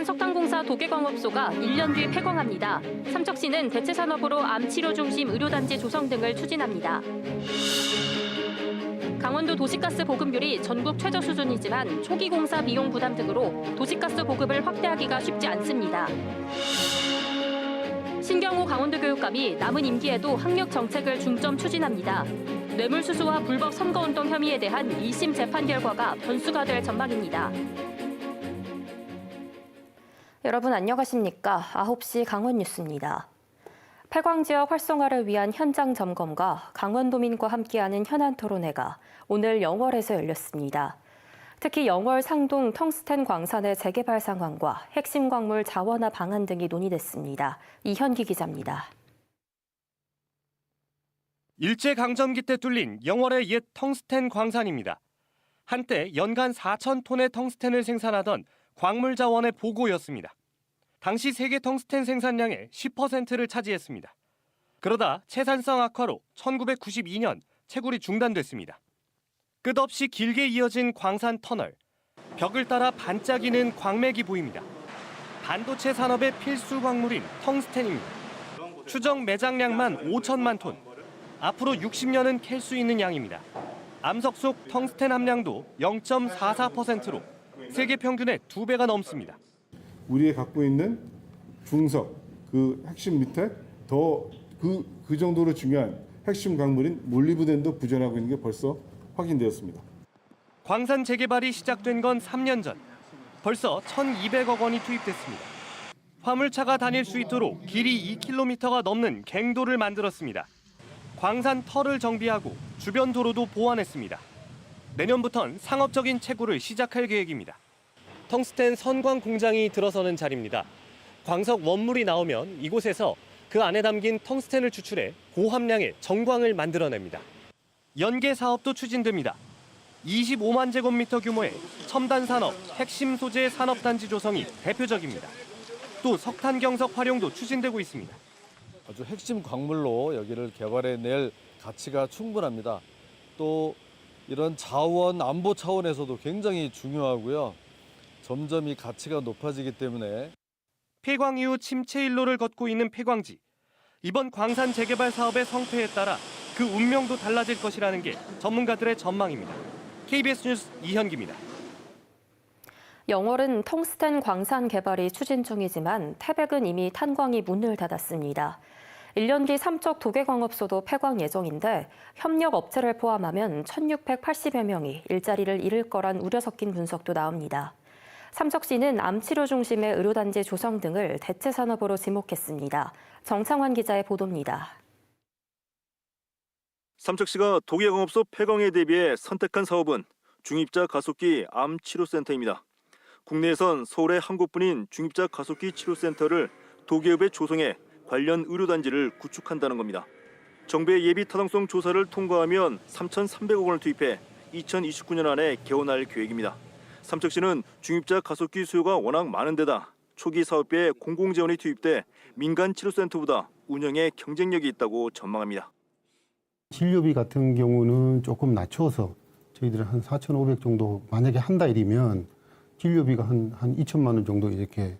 대한석탄공사 도계광업소가 1년 뒤 폐광합니다. 삼척시는 대체 산업으로 암 치료 중심 의료단지 조성 등을 추진합니다. 강원도 도시가스 보급률이 전국 최저 수준이지만 초기 공사 비용 부담 등으로 도시가스 보급을 확대하기가 쉽지 않습니다. 신경호 강원도 교육감이 남은 임기에도 학력 정책을 중점 추진합니다. 뇌물수수와 불법 선거운동 혐의에 대한 2심 재판 결과가 변수가 될 전망입니다. 여러분 안녕하십니까? 9시 강원 뉴스입니다. 폐광 지역 활성화를 위한 현장 점검과 강원도민과 함께하는 현안 토론회가 오늘 영월에서 열렸습니다. 특히 영월 상동 텅스텐 광산의 재개발 상황과 핵심 광물 자원화 방안 등이 논의됐습니다. 이현기 기자입니다. 일제 강점기 때 뚫린 영월의 옛 텅스텐 광산입니다. 한때 연간 4천 톤의 텅스텐을 생산하던 광물 자원의 보고였습니다. 당시 세계 텅스텐 생산량의 10%를 차지했습니다. 그러다 채산성 악화로 1992년 채굴이 중단됐습니다. 끝없이 길게 이어진 광산 터널, 벽을 따라 반짝이는 광맥이 보입니다. 반도체 산업의 필수 광물인 텅스텐입니다. 추정 매장량만 5천만 톤. 앞으로 60년은 캘 수 있는 양입니다. 암석 속 텅스텐 함량도 0.44%로 세계 평균의 두 배가 넘습니다. 우리가 갖고 있는 중석 그 핵심 밑에 더그그 정도로 중요한 핵심 광물인 몰리브덴도 부전하고 있는 게 벌써 확인되었습니다. 광산 재개발이 시작된 건 3년 전. 벌써 1,200억 원이 투입됐습니다. 화물차가 다닐 수 있도록 길이 2km가 넘는 갱도를 만들었습니다. 광산 터를 정비하고 주변 도로도 보완했습니다. 내년부턴 상업적인 채굴을 시작할 계획입니다. 텅스텐 선광 공장이 들어서는 자리입니다. 광석 원물이 나오면 이곳에서 그 안에 담긴 텅스텐을 추출해 고함량의 정광을 만들어냅니다. 연계 사업도 추진됩니다. 25만 제곱미터 규모의 첨단 산업 핵심 소재 산업단지 조성이 대표적입니다. 또 석탄 경석 활용도 추진되고 있습니다. 아주 핵심 광물로 여기를 개발해낼 가치가 충분합니다. 또 이런 자원 안보 차원에서도 굉장히 중요하고요. 점점 이 가치가 높아지기 때문에 폐광 이후 침체 일로를 걷고 있는 폐광지. 이번 광산 재개발 사업의 성패에 따라 그 운명도 달라질 것이라는 게 전문가들의 전망입니다. KBS 뉴스 이현기입니다. 영월은 텅스텐 광산 개발이 추진 중이지만 태백은 이미 탄광이 문을 닫았습니다. 1년 뒤 삼척 도계광업소도 폐광 예정인데 협력 업체를 포함하면 1,680여 명이 일자리를 잃을 거란 우려 섞인 분석도 나옵니다. 삼척시는 암치료 중심의 의료단지 조성 등을 대체 산업으로 지목했습니다. 정창환 기자의 보도입니다. 삼척시가 도계광업소 폐광에 대비해 선택한 사업은 중입자 가속기 암 치료센터입니다. 국내에선 서울에 한 곳뿐인 중입자 가속기 치료센터를 도계업에 조성해 관련 의료단지를 구축한다는 겁니다. 정부의 예비 타당성 조사를 통과하면 3,300억 원을 투입해 2029년 안에 개원할 계획입니다. 삼척시는 중입자 가속기 수요가 워낙 많은 데다 초기 사업비에 공공 재원이 투입돼 민간 치료센터보다 운영에 경쟁력이 있다고 전망합니다. 진료비 같은 경우는 조금 낮춰서 저희들은 한 4,500 정도 만약에 한다 이러면 진료비가 한, 한 2천만 원 정도 이렇게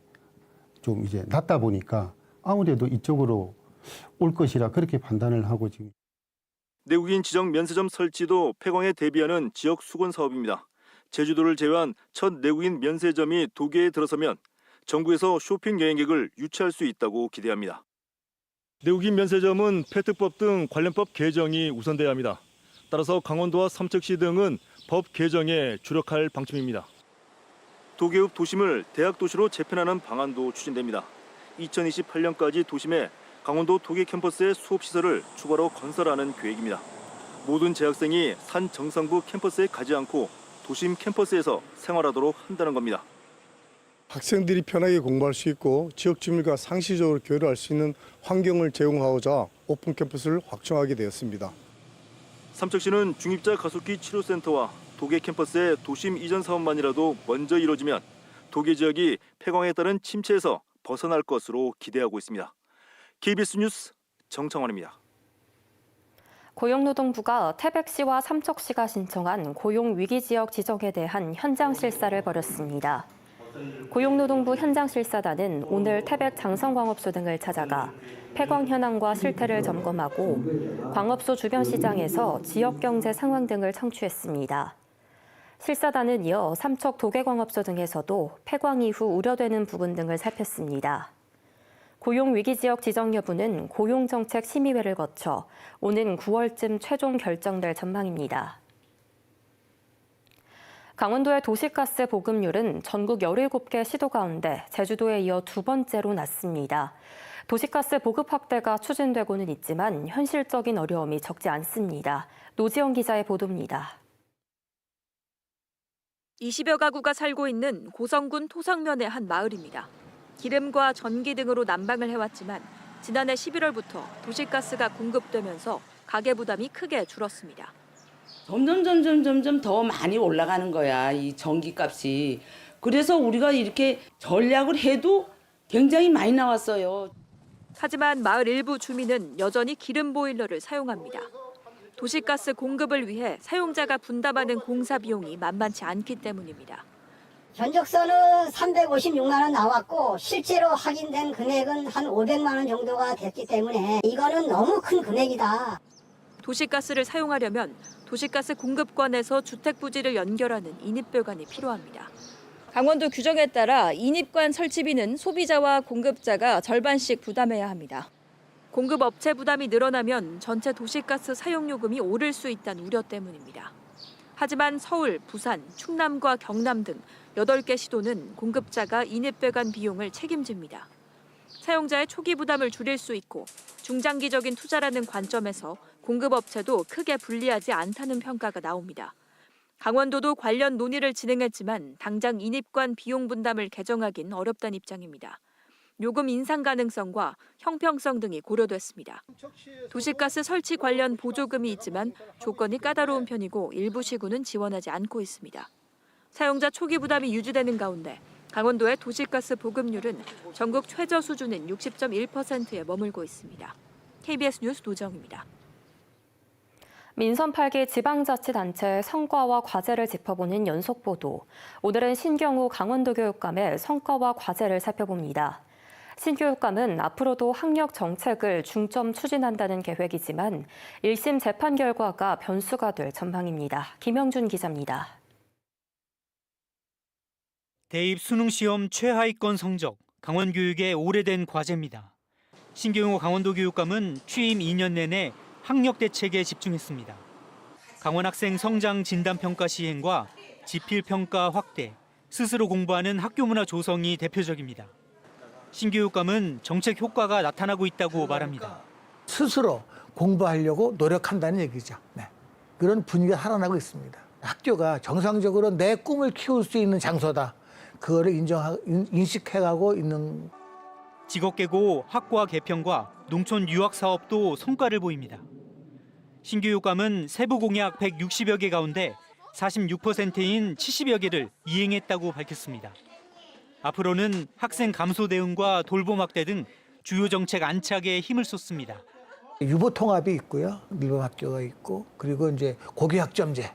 좀 이제 낮다 보니까 아무래도 이쪽으로 올 것이라 그렇게 판단을 하고 지금 내국인 지정 면세점 설치도 폐광에 대비하는 지역 수건 사업입니다. 제주도를 제외한 첫 내국인 면세점이 도계에 들어서면 정부에서 쇼핑 여행객을 유치할 수 있다고 기대합니다. 내국인 면세점은 페트법 등 관련법 개정이 우선돼야 합니다. 따라서 강원도와 삼척시 등은 법 개정에 주력할 방침입니다. 도계읍 도심을 대학 도시로 재편하는 방안도 추진됩니다. 2028년까지 도심에 강원도 도계 캠퍼스의 수업 시설을 추가로 건설하는 계획입니다. 모든 재학생이 산 정상부 캠퍼스에 가지 않고 도심 캠퍼스에서 생활하도록 한다는 겁니다. 학생들이 편하게 공부할 수 있고 지역 주민과 상시적으로 교류할 수 있는 환경을 제공하고자 오픈 캠퍼스를 확충하게 되었습니다. 삼척시는 중입자 가속기 치료센터와 도계 캠퍼스의 도심 이전 사업만이라도 먼저 이뤄지면 도계 지역이 폐광에 따른 침체에서 벗어날 것으로 기대하고 있습니다. KBS 뉴스 정창원입니다. 고용노동부가 태백시와 삼척시가 신청한 고용 위기 지역 지정에 대한 현장 실사를 벌였습니다. 고용노동부 현장실사단은 오늘 태백 장성광업소 등을 찾아가 폐광 현황과 실태를 점검하고 광업소 주변 시장에서 지역 경제 상황 등을 청취했습니다. 실사단은 이어 삼척 도계광업소 등에서도 폐광 이후 우려되는 부분 등을 살폈습니다. 고용 위기 지역 지정 여부는 고용 정책 심의회를 거쳐 오는 9월쯤 최종 결정될 전망입니다. 강원도의 도시가스 보급률은 전국 17개 시도 가운데 제주도에 이어 두 번째로 낮습니다. 도시가스 보급 확대가 추진되고는 있지만 현실적인 어려움이 적지 않습니다. 노지영 기자의 보도입니다. 20여 가구가 살고 있는 고성군 토성면의 한 마을입니다. 기름과 전기 등으로 난방을 해왔지만 지난해 11월부터 도시가스가 공급되면서 가계 부담이 크게 줄었습니다. 점점 점점 점점 더 많이 올라가는 거야 이 전기값이 그래서 우리가 이렇게 전략을 해도 굉장히 많이 나왔어요 하지만 마을 일부 주민은 여전히 기름 보일러를 사용합니다. 도시가스 공급을 위해 사용자가 분담하는 공사 비용이 만만치 않기 때문입니다. 견적서는 356만 원 나왔고 실제로 확인된 금액은 한 500만 원 정도가 됐기 때문에 이거는 너무 큰 금액이다. 도시가스를 사용하려면 도시가스 공급관에서 주택 부지를 연결하는 인입배관이 필요합니다. 강원도 규정에 따라 인입관 설치비는 소비자와 공급자가 절반씩 부담해야 합니다. 공급 업체 부담이 늘어나면 전체 도시가스 사용요금이 오를 수 있다는 우려 때문입니다. 하지만 서울, 부산, 충남과 경남 등 8개 시도는 공급자가 인입배관 비용을 책임집니다. 사용자의 초기 부담을 줄일 수 있고 중장기적인 투자라는 관점에서 공급업체도 크게 불리하지 않다는 평가가 나옵니다. 강원도도 관련 논의를 진행했지만 당장 인입관 비용 분담을 개정하긴 어렵다는 입장입니다. 요금 인상 가능성과 형평성 등이 고려됐습니다. 도시가스 설치 관련 보조금이 있지만 조건이 까다로운 편이고 일부 시군은 지원하지 않고 있습니다. 사용자 초기 부담이 유지되는 가운데 강원도의 도시가스 보급률은 전국 최저 수준인 60.1%에 머물고 있습니다. KBS 뉴스 노정입니다. 민선 8기 지방자치단체의 성과와 과제를 짚어보는 연속 보도. 오늘은 신경우 강원도 교육감의 성과와 과제를 살펴봅니다. 신교육감은 앞으로도 학력 정책을 중점 추진한다는 계획이지만 1심 재판 결과가 변수가 될 전망입니다. 김영준 기자입니다. 대입 수능 시험 최하위권 성적, 강원 교육의 오래된 과제입니다. 신경호 강원도 교육감은 취임 2년 내내 학력 대책에 집중했습니다. 강원 학생 성장 진단 평가 시행과 지필 평가 확대, 스스로 공부하는 학교 문화 조성이 대표적입니다. 신교육감은 정책 효과가 나타나고 있다고 말합니다. 스스로 공부하려고 노력한다는 얘기죠. 네. 그런 분위기가 살아나고 있습니다. 학교가 정상적으로 내 꿈을 키울 수 있는 장소다. 그거를 인정하, 인- 인식해가고 있는 직업 계고 학과 개편과 농촌 유학 사업도 성과를 보입니다. 신교육감은 세부 공약 160여 개 가운데 46%인 70여 개를 이행했다고 밝혔습니다. 앞으로는 학생 감소 대응과 돌봄 확대 등 주요 정책 안착에 힘을 쏟습니다. 유보 통합이 있고요. 밀봉 학교가 있고 그리고 이제 고교 학점제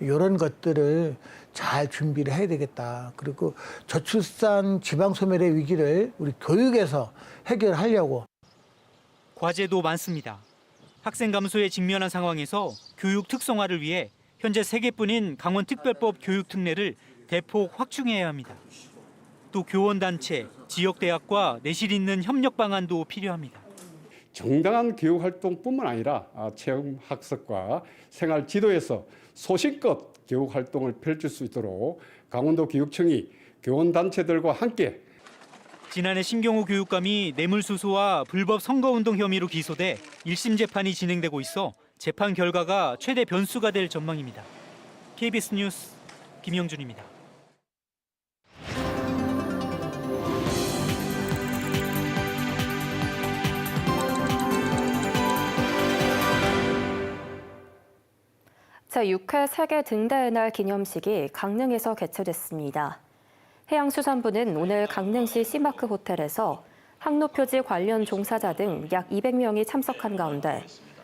이런 것들을 잘 준비를 해야 되겠다. 그리고 저출산 지방 소멸의 위기를 우리 교육에서 해결하려고 과제도 많습니다. 학생 감소에 직면한 상황에서 교육 특성화를 위해 현재 3개뿐인 강원특별법 교육 특례를 대폭 확충해야 합니다. 또 교원단체, 지역대학과 내실 있는 협력 방안도 필요합니다. 정당한 교육 활동뿐만 아니라 아, 체험 학습과 생활 지도에서 소신껏 교육 활동을 펼칠 수 있도록 강원도 교육청이 교원 단체들과 함께 지난해 신경호 교육감이 뇌물수수와 불법 선거운동 혐의로 기소돼 1심 재판이 진행되고 있어 재판 결과가 최대 변수가 될 전망입니다. KBS 뉴스 김영준입니다. 제6회 세계 등대의 날 기념식이 강릉에서 개최됐습니다. 해양수산부는 오늘 강릉시 시마크 호텔에서 항로표지 관련 종사자 등 약 200명이 참석한 가운데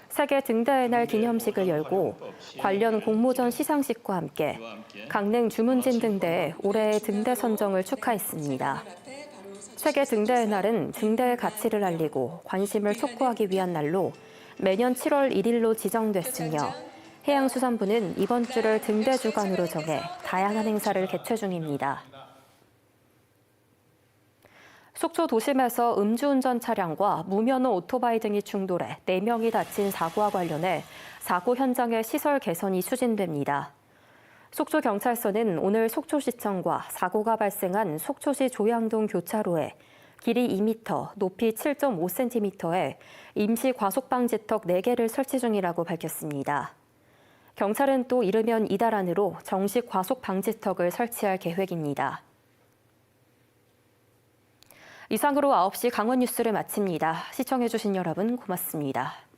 세계 등대의 날 기념식을 열고 관련 공모전 시상식과 함께 강릉 주문진 등대의 올해의 등대 선정을 축하했습니다. 세계 등대의 날은 등대의 가치를 알리고 관심을 촉구하기 위한 날로 매년 7월 1일로 지정됐으며 해양수산부는 이번 주를 등대 주간으로 정해 다양한 행사를 개최 중입니다. 속초 도심에서 음주운전 차량과 무면허 오토바이 등이 충돌해 4명이 다친 사고와 관련해 사고 현장의 시설 개선이 추진됩니다. 속초경찰서는 오늘 속초시청과 사고가 발생한 속초시 조양동 교차로에 길이 2m, 높이 7.5cm의 임시 과속방지턱 4개를 설치 중이라고 밝혔습니다. 경찰은 또 이르면 이달 안으로 정식 과속 방지턱을 설치할 계획입니다. 이상으로 9시 강원 뉴스를 마칩니다. 시청해주신 여러분 고맙습니다.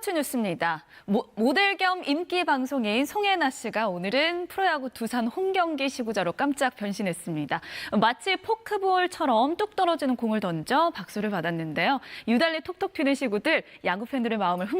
스포츠 뉴스입니다. 모, 모델 겸 인기 방송인 송혜나 씨가 오늘은 프로야구 두산 홈경기 시구자로 깜짝 변신했습니다. 마치 포크볼처럼 뚝 떨어지는 공을 던져 박수를 받았는데요. 유달리 톡톡 튀는 시구들 야구 팬들의 마음을 흠